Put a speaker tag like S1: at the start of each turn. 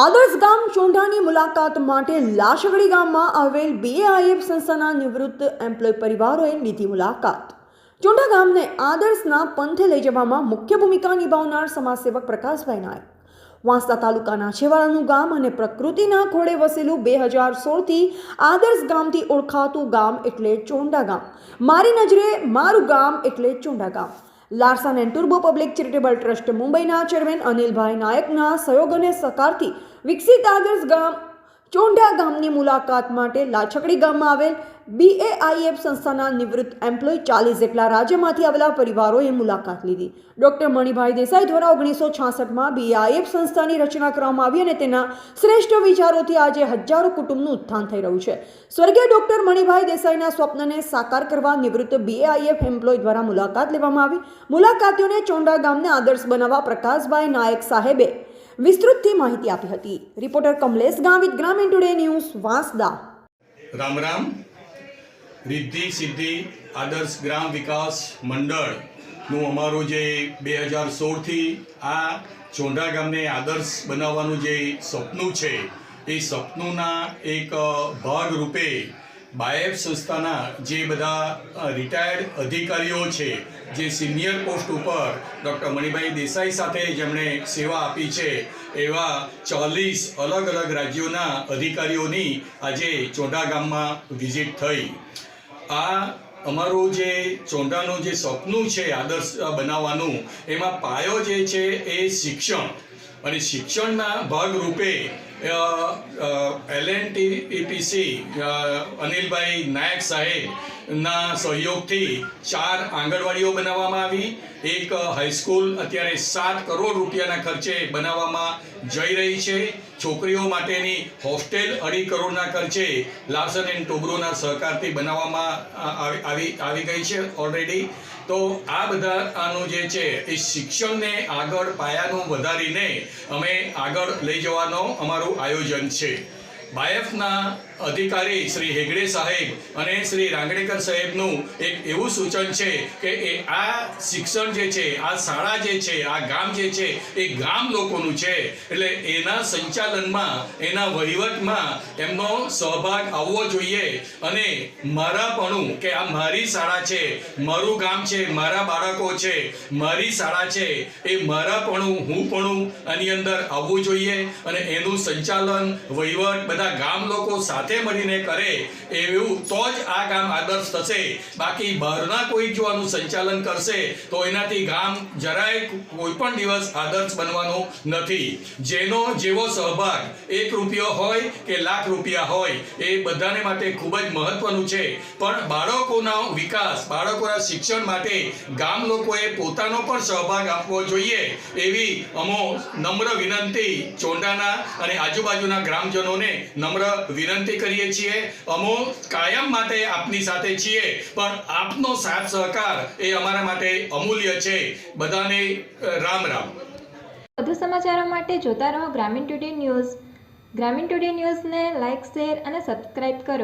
S1: આદર્શ ગામ ચોંઢાની મુલાકાત માટે લાશગડી ગામમાં આવેલ બીએઆઈએફ સંસ્થાના નિવૃત્ત એમ્પ્લોય પરિવારોએ લીધી મુલાકાત. ચોંઢા ગામને આદર્શના પંથે લઈ જવામાં મુખ્ય ભૂમિકા નિભાવનાર સમાજસેવક પ્રકાશભાઈ નાયક. વાંસદા તાલુકાના છેવાડાનું ગામ અને પ્રકૃતિના ખોળે વસેલું બે હજાર સોળથી આદર્શ ગામથી ઓળખાતું ગામ એટલે ચોંડા ગામ. મારી નજરે મારું ગામ એટલે ચોંડા ગામ. લાર્સન એન્ડ ટુર્બો પબ્લિક ચેરિટેબલ ટ્રસ્ટ મુંબઈના ચેરમેન અનિલભાઈ નાયકના સહયોગ અને સહકારથી વિકસિત આદર્શ ગામ ચોંઢા ગામની મુલાકાત માટે લાછકડી ગામમાં આવેલ બીએઆઈએફ સંસ્થાના નિવૃત્ત એમ્પ્લોય ચાલીસ જેટલા રાજ્યમાંથી આવેલા પરિવારોએ મુલાકાત લીધી. ડોક્ટર મણિભાઈ દેસાઈ દ્વારા ઓગણીસો છાસઠમાં બીએઆઈએફ સંસ્થાની રચના કરવામાં આવી અને તેના શ્રેષ્ઠ વિચારોથી આજે હજારો કુટુંબનું ઉત્થાન થઈ રહ્યું છે. સ્વર્ગીય ડોક્ટર મણિભાઈ દેસાઈના સ્વપ્નને સાકાર કરવા નિવૃત્ત બીએઆઈએફ એમ્પ્લોય દ્વારા મુલાકાત લેવામાં આવી. મુલાકાતીઓને ચોંડા ગામને આદર્શ બનાવવા પ્રકાશભાઈ નાયક સાહેબે વિસ્તૃતથી માહિતી આપી હતી. Reporter Kamlesh Gavit, Gramin today news, Vansda.
S2: Ram રામ. રિદ્ધિ સિદ્ધિ આદર્શ ગ્રામ વિકાસ મંડળનું અમારું જે બે હજાર સોળથી આ ચોંઢા ગામને આદર્શ બનાવવાનું જે સપનું છે, એ સપનુંના એક ભાગ રૂપે બાયફ સંસ્થાના જે બધા રિટાયર્ડ અધિકારીઓ છે, જે સિનિયર પોસ્ટ ઉપર ડૉક્ટર મણિભાઈ દેસાઈ સાથે જેમણે સેવા આપી છે, એવા ચાલીસ અલગ અલગ રાજ્યોના અધિકારીઓની આજે ચોંડા ગામમાં વિઝિટ થઈ. આ અમારું જે ચોંડાનું જે સપનું છે, આદર્શ બનાવવાનું, એમાં પાયો જે છે એ શિક્ષણ અને શિક્ષણના ભાગરૂપે L N TPC Anilbhai Nayak સાહેબના સહયોગથી ચાર આંગણવાડીઓ બનાવવામાં આવી. એક હાઈસ્કૂલ અત્યારે સાત કરોડ રૂપિયાના ખર્ચે બનાવવામાં જઈ રહી છે. છોકરીઓ માટેની હોસ્ટેલ અઢી કરોડના ખર્ચે લાર્સન એન્ડ ટોબ્રોના સહકારથી બનાવવામાં આવી આવી ગઈ છે ઓલરેડી તો આ બધા આનું જે છે એ શિક્ષણને આગળ પાયાનું વધારીને અમે આગળ લઈ જવાનો અમારું આયોજન છે. બાયફના અધિકારી શ્રી હેગડે સાહેબ અને શ્રી રાંગણેકર સાહેબનું એક એવું સૂચન છે કે એ આ શિક્ષણ જે છે, આ શાળા જે છે, આ ગામ જે છે, એ ગામ લોકોનું છે. એટલે એના સંચાલનમાં, એના વહીવટમાં એમનો સહભાગ આવવો જોઈએ અને મારાપણું કે આ મારી શાળા છે, મારું ગામ છે, મારા બાળકો છે, મારી શાળા છે, એ મારાપણું હુંપણું આની અંદર આવવું જોઈએ અને એનું સંચાલન, વહીવટ, બધા ગામ લોકો સાથે મળીને કરે એવું તો જ આ ગામ આદર્શ થશે. બાકી બહારના કોઈ જો આનું સંચાલન કરશે તો એનાથી ગામ જરાય કોઈ પણ દિવસ આદર્શ બનવાનું નથી. જેનો જેવો સહભાગ એક રૂપિયો હોય કે લાખ રૂપિયા હોય એ બધાને માટે ખૂબ જ મહત્વનું છે. પણ બાળકોના વિકાસ, બાળકોના શિક્ષણ માટે ગામ લોકોએ પોતાનો પણ સહભાગ આપવો જોઈએ એવી અમો નમ્ર વિનંતી ચોંડાના અને આજુબાજુના ગ્રામજનોને નમ્ર વિનંતી કરીએ છીએ, અમો કાયમ માટે આપની સાથે છીએ, પણ આપનો સાથ સહકાર એ અમારા માટે અમૂલ્ય છે. બધાને રામ રામ.
S3: વધુ સમાચારો માટે જોતા રહો Gramin today news. Gramin today ન્યૂઝને લાઇક શેર અને સબસ્ક્રાઇબ કરો.